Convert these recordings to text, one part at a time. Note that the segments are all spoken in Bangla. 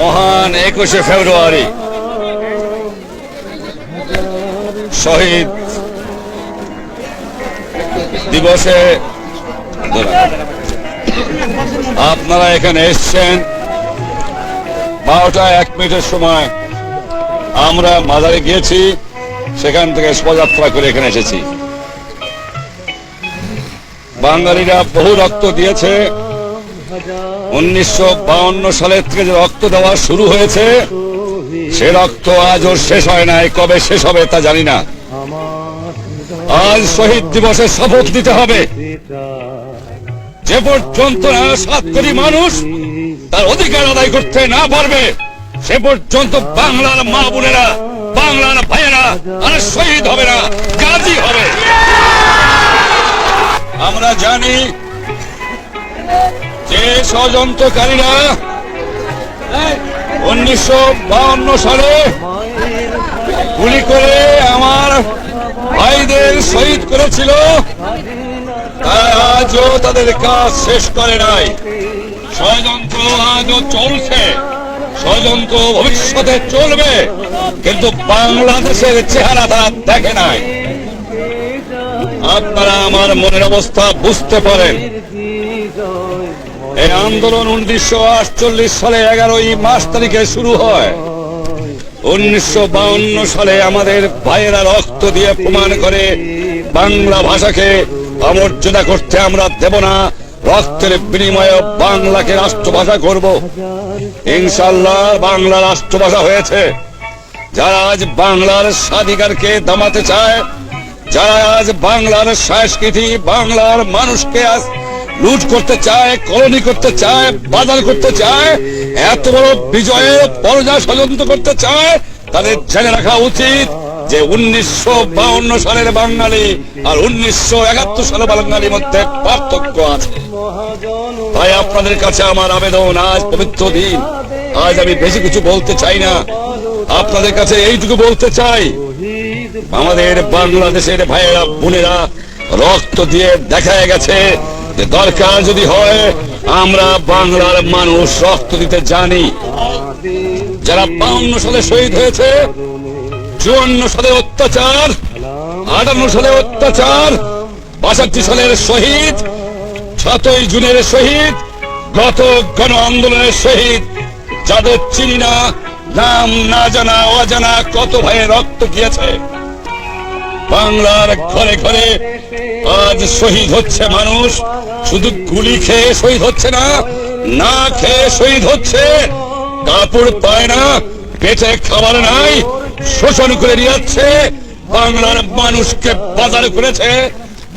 মহান একুশে ফেব্রুয়ারি। শহীদ দিবসে আপনারা এখানে এসছেন। বারোটা এক মিনিটের সময় আমরা মাজারে গিয়েছি, সেখান থেকে শোভাযাত্রা করে এখানে এসেছি। বাঙালিরা বহু রক্ত দিয়েছে। উনিশশো সালের থেকে যে রক্ত দেওয়া শুরু হয়েছে, সে রক্ত আজও শেষ হয় নাই, কবে শেষ হবে তা জানি না। আজ শহীদ দিবসে শপথ দিতে হবে। যে পর্যন্ত সাত মানুষ তার অধিকার আদায় করতে না পারবে, সে পর্যন্ত বাংলার মা বোনেরা, বাংলার ভাইয়েরা আর শহীদ হবে না, গাজী হবে। আমরা জানি ষড়যন্ত্রকারীরা উনিশশো বাউন্ন সালে গুলি করে আমার ভাইদের শহীদ করেছিল। আজও তাদের কাজ শেষ করে নাই। ষড়যন্ত্র আজও চলছে। ষড়যন্ত্র ভবিষ্যতে চলবে, কিন্তু বাংলাদেশের চেহারা তারা দেখে নাই। আপনারা আমার মনের অবস্থা বুঝতে পারেন। এই আন্দোলন উনিশশো আটচল্লিশ সালে এগারোই মাস তারিখে শুরু হয়। উনিশশো সালে আমাদের ভাইয়েরা রক্ত দিয়ে প্রমাণ করে বাংলা ভাষাকে অমর্যাদা করতে আমরা দেব না। রক্তের বিনিময়ে বাংলাকে রাষ্ট্রভাষা করব। ইনশাল্লাহ বাংলা রাষ্ট্রভাষা হয়েছে। যারা আজ বাংলার স্বাধিকারকে দামাতে চায়, যারা আজ বাংলার সংস্কৃতি, বাংলার মানুষকে আজ লুট করতে চায়, কলোনি করতে চায়, বাজার করতে চায়, এত বড় বিজয়ে পরজা ষড়যন্ত্র করতে চায়, তাদের জেনে রাখা উচিত যে উনিশশো বাউন্ন সালের বাঙালি আর উনিশশো একাত্তর সালের বাঙালির মধ্যে পার্থক্য আছে। তাই আপনাদের কাছে আমার আবেদন, আজ পবিত্র দিন। আজ আমি বেশি কিছু বলতে চাই না। আপনাদের কাছে এইটুকু বলতে চাই, আমাদের বাংলাদেশের ভাইয়েরা, বোনেরা, রক্ত দিয়ে দেখা গেছে দরকার যদি হয়, আমরা বাংলার মানুষ রক্ত দিতে জানি। যারা বাউন্ন সালে শহীদ হয়েছে, চুয়ান্ন সালে অত্যাচার, আটান্ন সালে অত্যাচার, বাষট্টি সালের শহীদ, সাতই জুনের শহীদ গত গণ আন্দোলনের শহীদ, যাদের চিনি না, নাম না জানা, অজানা কত ভাইয়ে রক্ত গিয়েছে। বাংলার ঘরে ঘরে আজ শহীদ হচ্ছে মানুষ। শুধু গুলি খেয়ে শহীদ হচ্ছে না না খেয়ে শহীদ হচ্ছে। কাপড় পায় না, পেটে খাবার নাই, শোষণ করে নিয়ে যাচ্ছে। বাংলার মানুষকে বাজার করেছে,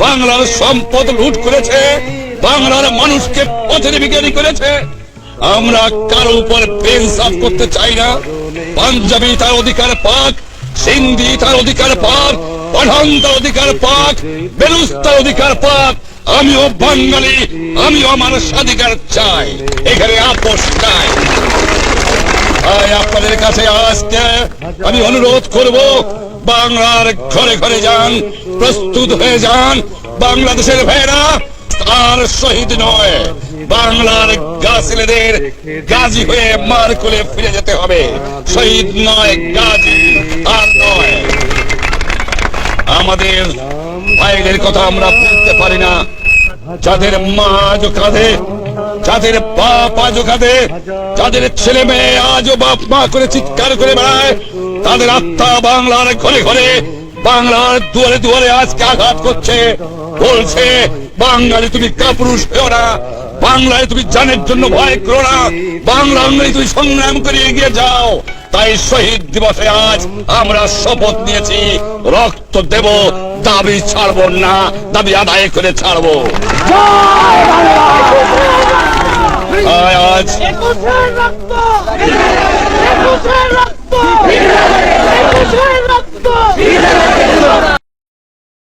বাংলার সম্পদ লুট করেছে, বাংলার মানুষকে পথের বিজ্ঞানী করেছে। আমরা কারও উপর সাফ করতে চাই না, পাঞ্জাবি তার অধিকার পাক সিন্ধি তার অধিকার পাক, পাঠান অধিকার পাক বেলুস তার অধিকার পাক। আমিও বাঙালি, আমিও আমার স্বাধিকার চাই। এখানে আপোষ চাই আপনাদের কাছে আজকে আমি অনুরোধ করব, বাংলার ঘরে ঘরে যান, প্রস্তুত হয়ে যান, বাংলাদেশের ভেড়া আর শহীদ নয়, বাংলার গাছিলেদের গাজী হয়ে মার কোলে ফিরে যেতে হবে। শহীদ নয়, গাজী। আমাদের ভাইদের কথা আমরা বলতে পারি না। যাদের মা আজ কাঁধে যাদের বাপ আজ কাঁধে যাদের ছেলে মেয়ে বাপ মা করে চিৎকার করে বেড়ায়, তাদের আত্মা বাংলার ঘরে ঘরে, বাংলার দুয়ারে দুয়ারে আজকে আঘাত করছে, বলছে, বাঙালি তুমি কাপুরুষ হও না, বাংলায় তুমি জানের জন্য ভয় করো না, বাংলা তুমি সংগ্রাম করে এগিয়ে যাও। তাই শহীদ দিবসে আজ আমরা শপথ নিয়েছি, রক্ত দেব, দাবি ছাড়ব না, দাবি আদায় করে ছাড়ব। আজ। রক্ত!